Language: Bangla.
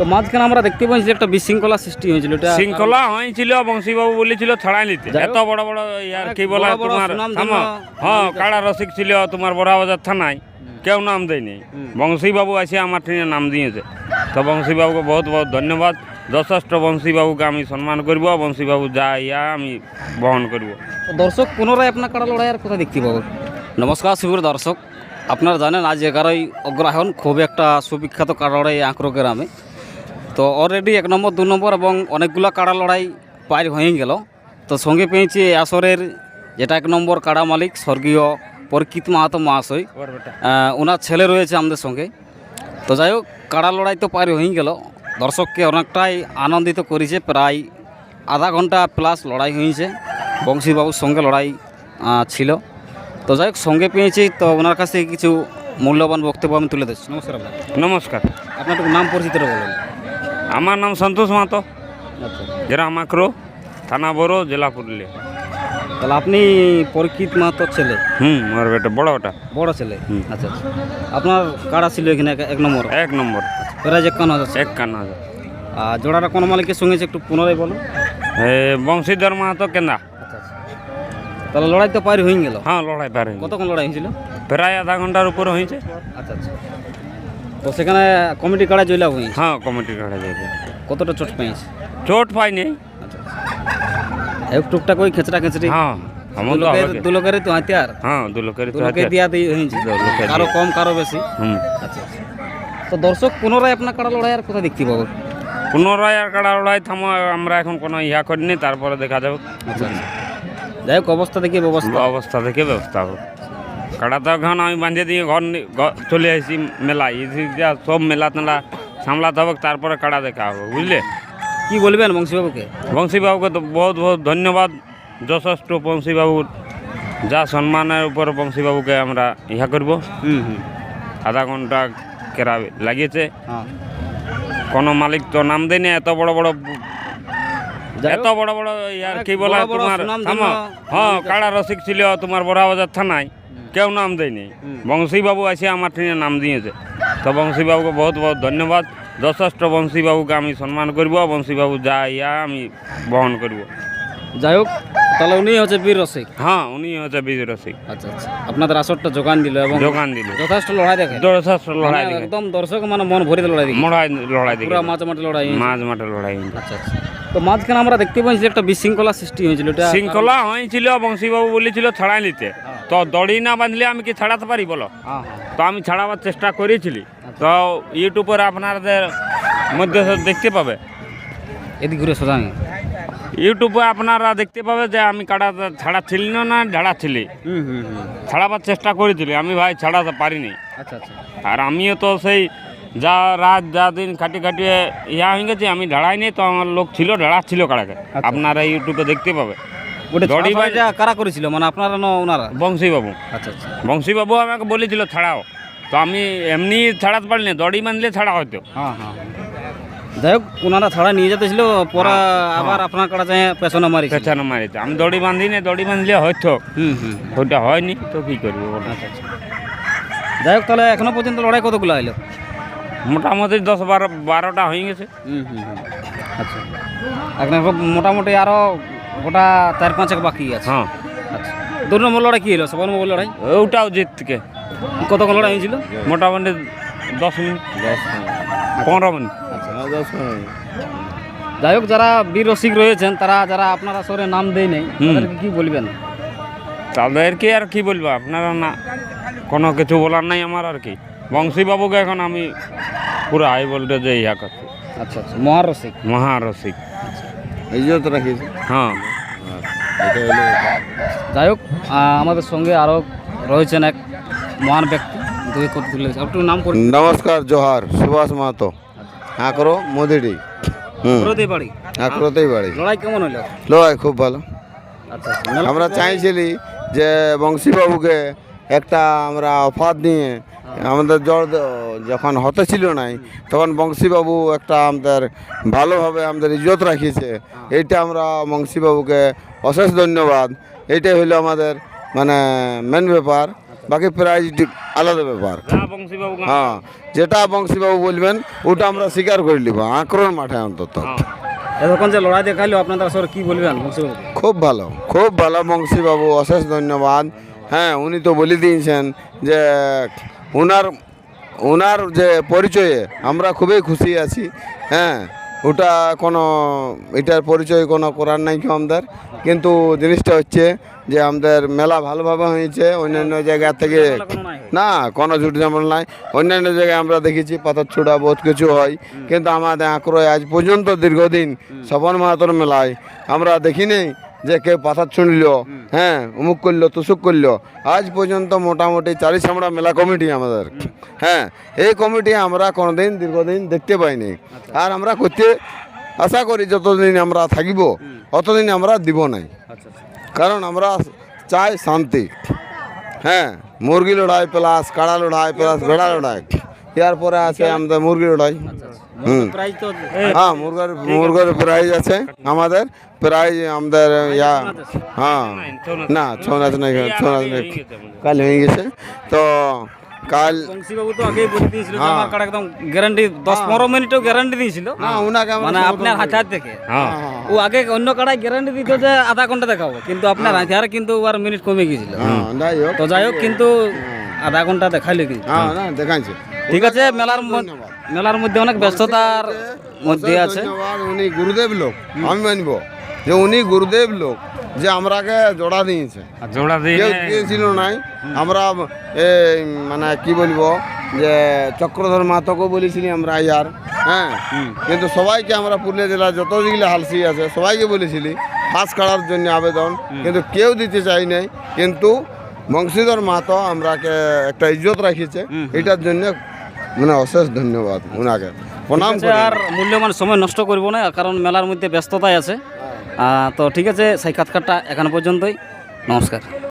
তো মাঝখানে আমরা দেখতে পাচ্ছি একটা বিশৃঙ্খলা সৃষ্টি হয়েছিল এটা শৃঙ্খলা হয়েছিল বংশীবাবু বলেছিল ছাড়াই নিতে এত বড় বড় ইয়ার কি বলে তোমার হ্যাঁ কাড়া রসিক ছিল তোমার বড়াবাজার থানায়। কেউ নাম দেয়নি। বংশীবাবু আসে আমার ট্রেনে নাম দিয়েছে। তো বংশীবাবুকে বহুত বহুত ধন্যবাদ। যথেষ্ট বংশীবাবুকে আমি সম্মান করব বংশীবাবু যা ইয়া আমি বহন করব। তো দর্শক পুনরায় আপনার কাড়া লড়াই আর কোথায় দেখতে পাবো? নমস্কার শিবুর দর্শক। আপনারা জানেন আজ এগারোই অগ্রহায়ণ খুব একটা সুবিখ্যাত কাড়া লড়াই আঁকড়ো গ্রামে। তো অলরেডি এক নম্বর দু নম্বর এবং অনেকগুলো কাড়া লড়াই পার হয়ে গেল। তো সঙ্গে পেয়েছি আসরের যেটা এক নম্বর কাড়া মালিক স্বর্গীয় পরকিত মাহাতো মহাশয়। ওনার ছেলে রয়েছে আমাদের সঙ্গে। তো যাই হোক কাড়া লড়াই তো পার হয়ে গেল। দর্শককে অনেকটাই আনন্দিত করেছে প্রায় আধা ঘণ্টা প্লাস লড়াই হয়েছে। বংশীবাবুর সঙ্গে লড়াই ছিল। তো যাই হোক সঙ্গে পেয়েছি। তো ওনার কাছ থেকে কিছু মূল্যবান বক্তব্য আমি তুলে দিচ্ছি নমস্কার নমস্কার। আপনার নাম পরিচিত বলুন। আমার নাম সন্তোষ মাহাতো। আচ্ছা। জেলা মাকরো থানা বড়ো জেলা পুরুলিয়া। তাহলে আপনি পরীক্ষিত মাহাতোর ছেলে? হুম আমার বেটা বড় ওটা বড় ছেলে? হুম। আচ্ছা আচ্ছা। আপনার কাড়া ছিল এখানে এক- নম্বর? এক নম্বর। প্রায় একান্ন হাজার। এক কান্না হাজার। আর জোড়াটা কোন মালিকের সঙ্গে একটু পুনরায় বলো বংশীধর মাহাতো কেন্দা। আচ্ছা আচ্ছা। তাহলে লড়াই তো পার হয়ে গেল। হ্যাঁ লড়াই পারে কতক্ষণ লড়াই হয়েছিল প্রায় আধা ঘণ্টার উপরে হয়েছে আচ্ছা আচ্ছা। তো সেখানে কমিটি কাড়া জয়লা হয়েছে হ্যাঁ কমিটি কাটা যাবে কতটা চোট পেয়েছে? চোট পাইনি। আচ্ছা এক টুকটাক ওই খেচড়া খেচড়ি। হ্যাঁ দু তো লোকের। তো হাতিয়ার। হ্যাঁ দু লোকের দু লোকের দিয়া দিয়ে হয়েছে। কারও কম কারও বেশি। হুম। আচ্ছা আচ্ছা। তো দর্শক পুনরায় আপনার কাড়া লড়াই আর কোথায় দেখতে পাবো? পুনরায় আর কাড়া লড়াই থামো আমরা এখন কোনো ইয়া করিনি তারপরে দেখা যাবে। আচ্ছা আচ্ছা। যাই হোক অবস্থা দেখি ব্যবস্থা। অবস্থা থেকে ব্যবস্থা হবে। কাড়া তো এখন আমি বাঁধিয়ে দিয়ে ঘর চলে আসি মেলায়। সব মেলা টেলা সামলাতে হবে তারপরে কাড়া দেখা হবে বুঝলে? কি বলবেন বংশীবাবুকে? বংশীবাবুকে তো বহুত বহুত ধন্যবাদ যথেষ্ট বংশীবাবুর যা সম্মানের উপর বংশীবাবুকে আমরা ইহা করব। আধা ঘণ্টা কেরা লাগিয়েছে। হ্যাঁ। কোনো মালিক তো নাম দেয়নি এত বড় বড় এত বড় বড় ইয়ার কি বড় বলে বড় তোমার? হ্যাঁ কাড়া রসিক ছিল তোমার বড়াবাজার থানায়। কেউ নাম দেয়নি। বংশীবাবু আসে আমার ট্রেনে নাম দিয়েছে। তো বংশীবাবুকে বহুত বহুত ধন্যবাদ। যথেষ্ট বংশীবাবুকে আমি সম্মান করব বংশীবাবু যা ইয়া আমি বহন করব। যাই হোক তাহলে উনি হচ্ছে বীর রসিক। হ্যাঁ উনি হচ্ছে বিজয় রসিক। আচ্ছা আচ্ছা। আপনাদের আসরটা যোগান দিল এবং যোগান দিল। যথেষ্ট লড়াই দেখে। যথেষ্ট লড়াই মানে দেখে। একদম দর্শক মানে মন ভরে লড়াই দেখে। লড়াই লড়াই দেখে। পুরো মাঝে মাঠে লড়াই। মাঝ মাঠে লড়াই আচ্ছা আচ্ছা। তো মাঝখানে আমরা দেখতে পাচ্ছি যে একটা বিশৃঙ্খলা সৃষ্টি হয়েছিল এটা শৃঙ্খলা হয়েছিল বংশীবাবু বলেছিল ছাড়াই নিতে। তো দড়ি না বাঁধলে আমি কি ছাড়াতে পারি বলো? হ্যাঁ হ্যাঁ। তো আমি ছাড়াবার চেষ্টা করেছিলি। তো ইউটিউবের আপনাদের মধ্যে দেখতে পাবে। এদিক ঘুরে সোজা ইউটিউবে আপনারা দেখতে পাবে যে আমি কাটা ছাড়াচ্ছিলি না না ঝাড়াচ্ছিলি। হুম। ছাড়াবার চেষ্টা করেছিলি আমি ভাই ছাড়াতে পারিনি। আচ্ছা আচ্ছা। আর আমিও তো সেই যা রাত যা দিন খাটি খাটিয়ে ইয়া হয়ে গেছে আমি ঢাড়াইনি তো আমার লোক ছিল ঢাড়াচ্ছিল কাড়াকে আপনারা ইউটিউবে দেখতে পাবে। কারা করেছিল? মানে আপনারা না ওনারা? বংশীবাবু। আচ্ছা আচ্ছা। বংশীবাবু আমাকে বলেছিল ছাড়াও। তো আমি এমনি ছাড়াতে পারিনি দড়ি বাঁধলে ছাড়া হয়তো। হ্যাঁ হ্যাঁ। যাই হোক ওনারা ছাড়া নিয়ে যেতেছিল পরে আবার আপনার কাটা যায় পেছনে মারিছে। পেছানো মারিতে আমি দড়ি বাঁধি বাঁধিনি দড়ি বাঁধলে হয়তো। হুম হুম ওইটা হয়নি তো কী করব? আচ্ছা আচ্ছা। যাই হোক তাহলে এখনও পর্যন্ত লড়াই কতগুলো হলো? মোটামুটি দশ বারো বারোটা হয়ে গেছে। হুম হুম হুম। আচ্ছা। এখন মোটামুটি আরও গোটা চার পাঁচেক বাকি আছে। হ্যাঁ। আচ্ছা। দু নম্বর লড়াই কী হলো? সবার নম্বর লড়াই? ওটাও জিত থেকে কতক্ষণ লড়াই হয়েছিল? মোটামুটি দশ মিনিট। পনেরো মিনিট। যাই হোক যারা বীর রসিক রয়েছেন তারা যারা আপনার আসরে নাম দেয় নেই। তাদেরকে কি বলবেন? তাদেরকে আর কি বলব? আপনারা না কোনো কিছু বলার নাই আমার আর কি। বংশীবাবুকে এখন আমি পুরো হাই ভোল্টেজে ইয়া করছি। আচ্ছা আচ্ছা। মহার রসিক মহারসিক ইজ্জত রাখিস হ্যাঁ এটা হলো যাই হোক আমাদের সঙ্গে আরও রয়েছেন এক মহান ব্যক্তি দুই কোট তুলে একটু নাম পড়ি। নমস্কার জোহার। সুভাষ মাহাতো। আঁকড়ো মোদিডি। হুম। বাড়ি। আঁকড়োতেই বাড়ি। লড়াই কেমন হলো? লয় খুব ভালো। আচ্ছা আচ্ছা। আমরা চাইছিলি যে বংশীবাবুকে একটা আমরা অফার নিয়ে আমাদের জ্বর যখন হতে ছিল নাই তখন বংশীবাবু একটা আমাদের ভালোভাবে আমাদের ইজ্জত রাখিয়েছে। এইটা আমরা বংশীবাবুকে অশেষ ধন্যবাদ। এইটাই হলো আমাদের মানে মেন ব্যাপার বাকি প্রাইজ আলাদা ব্যাপার। হ্যাঁ যেটা বংশীবাবু বলবেন ওটা আমরা স্বীকার করে নিব আক্রমণ মাঠে অন্তত। হ্যাঁ। এতক্ষণ যে লড়াই দেখাইলো আপনাদের আসলে কি বলবেন খুব ভালো খুব ভালো বংশীবাবু অশেষ ধন্যবাদ। হ্যাঁ উনি তো বলে দিয়েছেন যে ওনার ওনার যে পরিচয়ে আমরা খুবই খুশি আছি। হ্যাঁ ওটা কোনো এটার পরিচয় কোনো করার নাই কি আমাদের। কিন্তু জিনিসটা হচ্ছে যে আমাদের মেলা ভালোভাবে হয়েছে অন্যান্য জায়গা থেকে না কোনো ঝুট ঝামেলা নাই। অন্যান্য জায়গায় আমরা দেখেছি পাথর ছোড়া বহুত কিছু হয়। কিন্তু আমাদের আঁকড়োয় আজ পর্যন্ত দীর্ঘদিন স্বপন মাহাতর মেলায় আমরা দেখি নেই যে কেউ পাথর ছুঁড়ল হ্যাঁ অমুক করল তুসুক করল আজ পর্যন্ত মোটামুটি চারি চামড়া মেলা কমিটি আমাদের। হ্যাঁ এই কমিটি আমরা কোনোদিন দীর্ঘদিন দেখতে পাইনি। আর আমরা করতে আশা করি যতদিন আমরা থাকিব অতদিন আমরা দিব নাই। আচ্ছা আচ্ছা। কারণ আমরা চাই শান্তি। হ্যাঁ মুরগি লড়াই প্লাস কাড়া লড়াই প্লাস ভেড়া লড়াই। এর পরে আছে আমাদের মুরগির লড়াই। হুম। প্রাইজ হ্যাঁ মুরগার মুরগার প্রাইজ আছে আমাদের। প্রাইজ আমাদের ইয়া হ্যাঁ। না ছৌ নাচ নাই ছৌ নাচ নাই। কাল হয়ে গেছে। তো কাল বংশীবাবু তো আগেই বলে দিয়েছিল আমার একদম গ্যারান্টি দশ পনেরো মিনিটও গ্যারান্টি দিয়েছিল। মানে আপনার থেকে। হ্যাঁ। ও আগে অন্য গ্যারান্টি দিত যে আধা ঘণ্টা দেখাবো। কিন্তু আপনার হাজার কিন্তু আর মিনিট কমে গিয়েছিল হ্যাঁ যাই হোক। তো যাই হোক কিন্তু আধা ঘণ্টা দেখাইলে কিন্তু হ্যাঁ না দেখাইছে। ঠিক আছে মেলার মেলার মধ্যে অনেক ব্যস্ততার মধ্যে আছে। উনি গুরুদেব লোক আমি মানব। যে উনি গুরুদেব লোক যে আমরাকে জোড়া দিয়েছে। জোড়া দিয়েছিল নাই। আমরা এই মানে কি বলব যে চক্রধর মাতকে বলেছিলি আমরা ইয়ার হ্যাঁ? কিন্তু সবাইকে আমরা পুরুলিয়া জেলার যত যেগুলো হালসি আছে সবাইকে বলেছিলি ফাঁস কাড়ার জন্য আবেদন। কিন্তু কেউ দিতে চাই নাই। কিন্তু বংশীধর মাতো আমরাকে একটা ইজ্জত রাখিছে। এটার জন্য মানে অশেষ ধন্যবাদ ওনাকে। প্রণাম আর মূল্যবান সময় নষ্ট করব না কারণ মেলার মধ্যে ব্যস্ততাই আছে। তো ঠিক আছে সাক্ষাৎকারটা এখন পর্যন্তই। নমস্কার।